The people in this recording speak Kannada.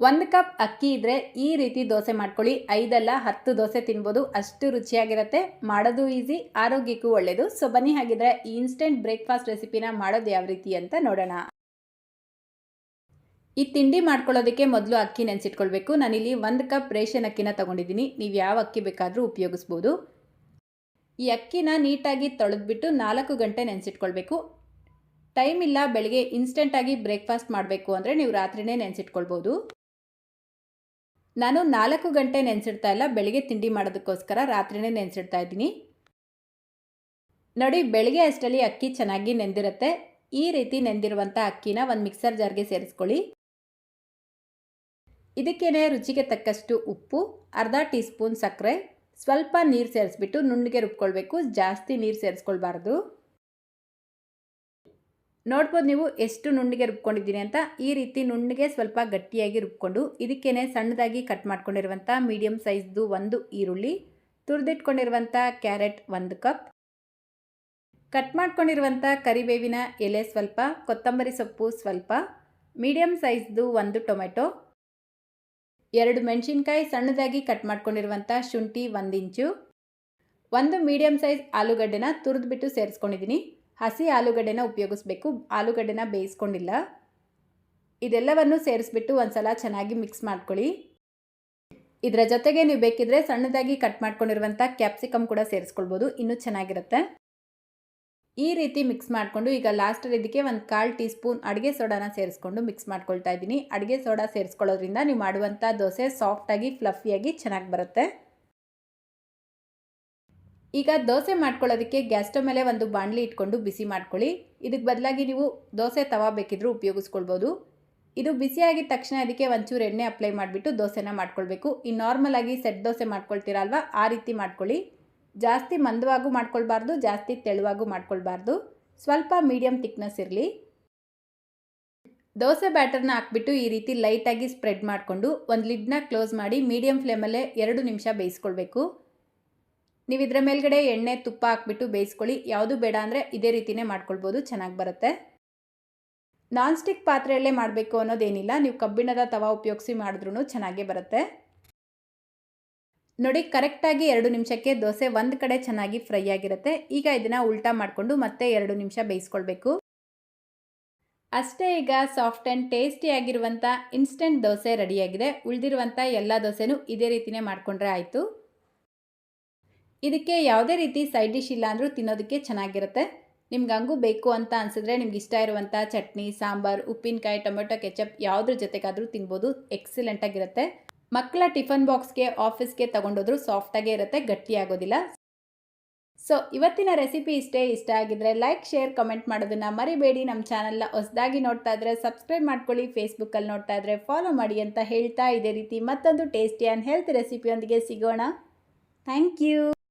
ಒಂದು ಕಪ್ ಅಕ್ಕಿ ಇದ್ದರೆ ಈ ರೀತಿ ದೋಸೆ ಮಾಡ್ಕೊಳ್ಳಿ. ಐದಲ್ಲ ಹತ್ತು ದೋಸೆ ತಿನ್ಬೋದು. ಅಷ್ಟು ರುಚಿಯಾಗಿರುತ್ತೆ. ಮಾಡೋದು ಈಸಿ ಆರೋಗ್ಯಕ್ಕೂ ಒಳ್ಳೆಯದು ಸೊ ಬನ್ನಿ ಹಾಗಿದ್ರೆ ಈ ಇನ್ಸ್ಟೆಂಟ್ ಬ್ರೇಕ್ಫಾಸ್ಟ್ ರೆಸಿಪಿನ ಮಾಡೋದು ಯಾವ ರೀತಿ ಅಂತ ನೋಡೋಣ. ಈ ತಿಂಡಿ ಮಾಡ್ಕೊಳ್ಳೋದಕ್ಕೆ ಮೊದಲು ಅಕ್ಕಿ ನೆನೆಸಿಟ್ಕೊಳ್ಬೇಕು. ನಾನಿಲ್ಲಿ ಒಂದು ಕಪ್ ರೇಷನ್ ಅಕ್ಕಿನ ತೊಗೊಂಡಿದ್ದೀನಿ. ನೀವು ಯಾವ ಅಕ್ಕಿ ಬೇಕಾದರೂ ಉಪಯೋಗಿಸ್ಬೋದು. ಈ ಅಕ್ಕಿನ ನೀಟಾಗಿ ತೊಳೆದ್ಬಿಟ್ಟು ನಾಲ್ಕು ಗಂಟೆ ನೆನೆಸಿಟ್ಕೊಳ್ಬೇಕು. ಟೈಮ್ ಇಲ್ಲ, ಬೆಳಗ್ಗೆ ಇನ್ಸ್ಟೆಂಟಾಗಿ ಬ್ರೇಕ್ಫಾಸ್ಟ್ ಮಾಡಬೇಕು ಅಂದರೆ ನೀವು ರಾತ್ರಿನೇ ನೆನೆಸಿಟ್ಕೊಳ್ಬೋದು. ನಾನು ನಾಲ್ಕು ಗಂಟೆ ನೆನೆಸಿಡ್ತಾ ಇಲ್ಲ, ಬೆಳಿಗ್ಗೆ ತಿಂಡಿ ಮಾಡೋದಕ್ಕೋಸ್ಕರ ರಾತ್ರಿನೇ ನೆನೆಸಿಡ್ತಾ ಇದ್ದೀನಿ. ನೋಡಿ, ಬೆಳಿಗ್ಗೆ ಅಷ್ಟರಲ್ಲಿ ಅಕ್ಕಿ ಚೆನ್ನಾಗಿ ನೆಂದಿರುತ್ತೆ. ಈ ರೀತಿ ನೆಂದಿರುವಂಥ ಅಕ್ಕಿನ ಒಂದು ಮಿಕ್ಸರ್ ಜಾರ್ಗೆ ಸೇರಿಸ್ಕೊಳ್ಳಿ. ಇದಕ್ಕೇನೆ ರುಚಿಗೆ ತಕ್ಕಷ್ಟು ಉಪ್ಪು, ಅರ್ಧ ಟೀ ಸ್ಪೂನ್ ಸಕ್ಕರೆ. ಸ್ವಲ್ಪ ನೀರು ಸೇರಿಸ್ಬಿಟ್ಟು ನುಣ್ಣಗೆ ರುಬ್ಕೊಳ್ಬೇಕು. ಜಾಸ್ತಿ ನೀರು ಸೇರಿಸ್ಕೊಳ್ಬಾರ್ದು. ನೋಡ್ಬೋದು ನೀವು ಎಷ್ಟು ನುಣ್ಣಗೆ ರುಬ್ಕೊಂಡಿದ್ದೀನಿ ಅಂತ. ಈ ರೀತಿ ನುಣ್ಣಗೆ ಸ್ವಲ್ಪ ಗಟ್ಟಿಯಾಗಿ ರುಬ್ಕೊಂಡು ಇದಕ್ಕೇನೆ ಸಣ್ಣದಾಗಿ ಕಟ್ ಮಾಡ್ಕೊಂಡಿರುವಂಥ ಮೀಡಿಯಮ್ ಸೈಜ್ದು ಒಂದು ಈರುಳ್ಳಿ, ತುರಿದಿಟ್ಕೊಂಡಿರುವಂಥ ಕ್ಯಾರೆಟ್ ಒಂದು ಕಪ್. ಕಟ್ ಮಾಡ್ಕೊಂಡಿರುವಂಥ ಕರಿಬೇವಿನ ಎಲೆ ಸ್ವಲ್ಪ, ಕೊತ್ತಂಬರಿ ಸೊಪ್ಪು ಸ್ವಲ್ಪ ಮೀಡಿಯಮ್ ಸೈಜ್ದು ಒಂದು ಟೊಮೆಟೊ, ಎರಡು ಮೆಣಸಿನ್ಕಾಯಿ ಸಣ್ಣದಾಗಿ ಕಟ್ ಮಾಡ್ಕೊಂಡಿರುವಂಥ ಶುಂಠಿ ಒಂದು ಇಂಚು, ಒಂದು ಮೀಡಿಯಮ್ ಸೈಜ್ ಆಲೂಗಡ್ಡೆನ ತುರಿದ್ಬಿಟ್ಟು ಸೇರಿಸ್ಕೊಂಡಿದ್ದೀನಿ. ಹಸಿ ಆಲೂಗಡ್ಡೆನ ಉಪಯೋಗಿಸ್ಬೇಕು. ಆಲೂಗಡ್ಡೆನ ಬೇಯಿಸ್ಕೊಂಡಿಲ್ಲ. ಇದೆಲ್ಲವನ್ನು ಸೇರಿಸ್ಬಿಟ್ಟು ಒಂದ್ಸಲ ಚೆನ್ನಾಗಿ ಮಿಕ್ಸ್ ಮಾಡ್ಕೊಳ್ಳಿ. ಇದರ ಜೊತೆಗೆ ನೀವು ಬೇಕಿದ್ರೆ ಸಣ್ಣದಾಗಿ ಕಟ್ ಮಾಡ್ಕೊಂಡಿರುವಂಥ ಕ್ಯಾಪ್ಸಿಕಮ್ ಕೂಡ ಸೇರಿಸ್ಕೊಳ್ಬೋದು. ಇನ್ನೂ ಚೆನ್ನಾಗಿರುತ್ತೆ. ಈ ರೀತಿ ಮಿಕ್ಸ್ ಮಾಡಿಕೊಂಡು ಈಗ ಲಾಸ್ಟಲ್ಲಿ ಇದಕ್ಕೆ ಒಂದು ಕಾಲು ಟೀ ಸ್ಪೂನ್ ಅಡುಗೆ ಸೋಡಾನ ಸೇರಿಸ್ಕೊಂಡು ಮಿಕ್ಸ್ ಮಾಡ್ಕೊಳ್ತಾ ಇದ್ದೀನಿ. ಅಡುಗೆ ಸೋಡಾ ಸೇರಿಸ್ಕೊಳ್ಳೋದ್ರಿಂದ ನೀವು ಮಾಡುವಂಥ ದೋಸೆ ಸಾಫ್ಟಾಗಿ ಫ್ಲಫಿಯಾಗಿ ಚೆನ್ನಾಗಿ ಬರುತ್ತೆ. ಈಗ ದೋಸೆ ಮಾಡ್ಕೊಳ್ಳೋದಕ್ಕೆ ಗ್ಯಾಸ್ ಸ್ಟವ್ ಮೇಲೆ ಒಂದು ಬಾಣಲಿ ಇಟ್ಕೊಂಡು ಬಿಸಿ ಮಾಡ್ಕೊಳ್ಳಿ. ಇದಕ್ಕೆ ಬದಲಾಗಿ ನೀವು ದೋಸೆ ತವಾ ಬೇಕಿದ್ರೂ ಉಪಯೋಗಿಸ್ಕೊಳ್ಬೋದು. ಇದು ಬಿಸಿಯಾಗಿದ ತಕ್ಷಣ ಅದಕ್ಕೆ ಒಂಚೂರು ಎಣ್ಣೆ ಅಪ್ಲೈ ಮಾಡಿಬಿಟ್ಟು ದೋಸೆನ ಮಾಡ್ಕೊಳ್ಬೇಕು. ಈ ನಾರ್ಮಲ್ ಆಗಿ ಸೆಟ್ ದೋಸೆ ಮಾಡ್ಕೊಳ್ತೀರಲ್ವ ಆ ರೀತಿ ಮಾಡ್ಕೊಳ್ಳಿ. ಜಾಸ್ತಿ ಮಂದವಾಗೂ ಮಾಡ್ಕೊಳ್ಬಾರ್ದು, ಜಾಸ್ತಿ ತೆಳುವಾಗೂ ಮಾಡ್ಕೊಳ್ಬಾರ್ದು. ಸ್ವಲ್ಪ ಮೀಡಿಯಮ್ ತಿಕ್ನೆಸ್ ಇರಲಿ. ದೋಸೆ ಬ್ಯಾಟರ್ನ ಹಾಕ್ಬಿಟ್ಟು ಈ ರೀತಿ ಲೈಟಾಗಿ ಸ್ಪ್ರೆಡ್ ಮಾಡಿಕೊಂಡು ಒಂದು ಲಿಡ್ನ ಕ್ಲೋಸ್ ಮಾಡಿ ಮೀಡಿಯಂ ಫ್ಲೇಮಲ್ಲೇ ಎರಡು ನಿಮಿಷ ಬೇಯಿಸ್ಕೊಳ್ಬೇಕು. ನೀವು ಇದರ ಮೇಲ್ಗಡೆ ಎಣ್ಣೆ, ತುಪ್ಪ ಹಾಕ್ಬಿಟ್ಟು ಬೇಯಿಸ್ಕೊಳ್ಳಿ. ಯಾವುದು ಬೇಡ ಅಂದರೆ ಇದೇ ರೀತಿಯೇ ಮಾಡ್ಕೊಳ್ಬೋದು. ಚೆನ್ನಾಗಿ ಬರುತ್ತೆ. ನಾನ್ ಸ್ಟಿಕ್ ಪಾತ್ರೆಯಲ್ಲೇ ಮಾಡಬೇಕು ಅನ್ನೋದೇನಿಲ್ಲ. ನೀವು ಕಬ್ಬಿಣದ ತವಾ ಉಪಯೋಗಿಸಿ ಮಾಡಿದ್ರೂ ಚೆನ್ನಾಗೇ ಬರುತ್ತೆ. ನೋಡಿ, ಕರೆಕ್ಟಾಗಿ ಎರಡು ನಿಮಿಷಕ್ಕೆ ದೋಸೆ ಒಂದು ಕಡೆ ಚೆನ್ನಾಗಿ ಫ್ರೈ ಆಗಿರುತ್ತೆ. ಈಗ ಇದನ್ನು ಉಲ್ಟಾ ಮಾಡಿಕೊಂಡು ಮತ್ತೆ ಎರಡು ನಿಮಿಷ ಬೇಯಿಸ್ಕೊಳ್ಬೇಕು. ಅಷ್ಟೇ ಈಗ ಸಾಫ್ಟ್ ಆ್ಯಂಡ್ ಟೇಸ್ಟಿಯಾಗಿರುವಂಥ ಇನ್ಸ್ಟೆಂಟ್ ದೋಸೆ ರೆಡಿಯಾಗಿದೆ. ಉಳಿದಿರುವಂಥ ಎಲ್ಲ ದೋಸೆನೂ ಇದೇ ರೀತಿಯೇ ಮಾಡಿಕೊಂಡ್ರೆ ಆಯಿತು. ಇದಕ್ಕೆ ಯಾವುದೇ ರೀತಿ ಸೈಡ್ ಡಿಶ್ ಇಲ್ಲ ಅಂದರೂ ತಿನ್ನೋದಕ್ಕೆ ಚೆನ್ನಾಗಿರುತ್ತೆ. ನಿಮ್ಗೆ ಹಂಗೂ ಬೇಕು ಅಂತ ಅನಿಸಿದ್ರೆ ನಿಮ್ಗೆ ಇಷ್ಟ ಇರುವಂಥ ಚಟ್ನಿ, ಸಾಂಬಾರು, ಉಪ್ಪಿನಕಾಯಿ, ಟೊಮೆಟೊ, ಕೆಚಪ್ ಯಾವುದ್ರ ಜೊತೆಗಾದರೂ ತಿನ್ಬೋದು. ಎಕ್ಸಲೆಂಟಾಗಿರುತ್ತೆ ಮಕ್ಕಳ ಟಿಫನ್ ಬಾಕ್ಸ್ಗೆ ಆಫೀಸ್ಗೆ ತೊಗೊಂಡೋದ್ರೂ ಸಾಫ್ಟಾಗೇ ಇರುತ್ತೆ ಗಟ್ಟಿಯಾಗೋದಿಲ್ಲ ಸೊ ಇವತ್ತಿನ ರೆಸಿಪಿ ಇಷ್ಟೇ ಇಷ್ಟ ಆಗಿದ್ರೆ ಲೈಕ್ ಶೇರ್ ಕಮೆಂಟ್ ಮಾಡೋದನ್ನು ಮರಿಬೇಡಿ. ನಮ್ಮ ಚಾನಲ್ನ ಹೊಸದಾಗಿ ನೋಡ್ತಾ ಇದ್ರೆ ಸಬ್ಸ್ಕ್ರೈಬ್ ಮಾಡ್ಕೊಳ್ಳಿ. ಫೇಸ್ಬುಕ್ಕಲ್ಲಿ ನೋಡ್ತಾ ಇದ್ರೆ ಫಾಲೋ ಮಾಡಿ ಅಂತ ಹೇಳ್ತಾ ಇದೇ ರೀತಿ ಮತ್ತೊಂದು ಟೇಸ್ಟಿ ಆ್ಯಂಡ್ ಹೆಲ್ತ್ ರೆಸಿಪಿಯೊಂದಿಗೆ ಸಿಗೋಣ. Thank you